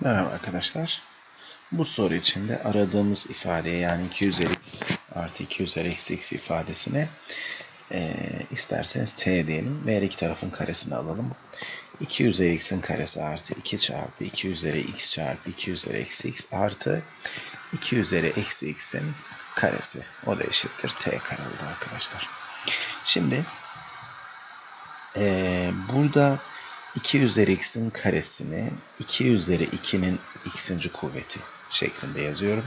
Merhaba arkadaşlar. Bu soru içinde aradığımız ifadeye yani 2 üzeri x artı 2 üzeri eksi x ifadesine e, isterseniz t diyelim ve her iki tarafın karesini alalım. 2 üzeri x'in karesi artı 2 çarpı 2 üzeri x çarpı 2 üzeri eksi x artı 2 üzeri eksi x'in karesi. O da eşittir t kare oldu arkadaşlar. Şimdi e, burada 2 üzeri x'in karesini 2 üzeri 2'nin x'inci kuvveti şeklinde yazıyorum.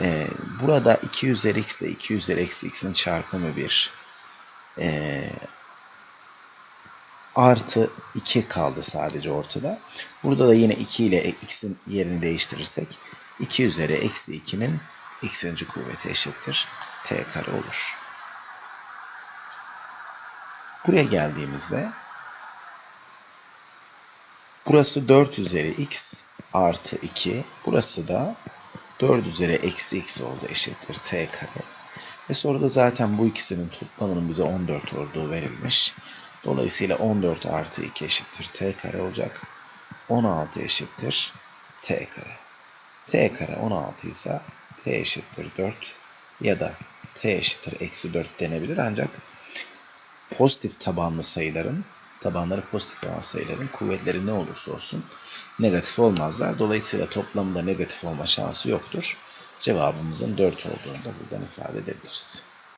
Ee, burada 2 üzeri x ile 2 üzeri eksi x'in çarpımı bir ee, artı 2 kaldı sadece ortada. Burada da yine 2 ile x'in yerini değiştirirsek 2 üzeri eksi 2'nin x'inci kuvveti eşittir t kare olur. Buraya geldiğimizde Burası 4 üzeri x artı 2. Burası da 4 üzeri eksi x oldu eşittir t kare. Ve soruda zaten bu ikisinin toplamının bize 14 olduğu verilmiş. Dolayısıyla 14 artı 2 eşittir t kare olacak. 16 eşittir t kare. t kare 16 ise t eşittir 4 ya da t eşittir eksi 4 denebilir ancak pozitif tabanlı sayıların tabanları pozitif olan sayıların kuvvetleri ne olursa olsun negatif olmazlar. Dolayısıyla toplamda negatif olma şansı yoktur. Cevabımızın 4 olduğunu da buradan ifade edebiliriz.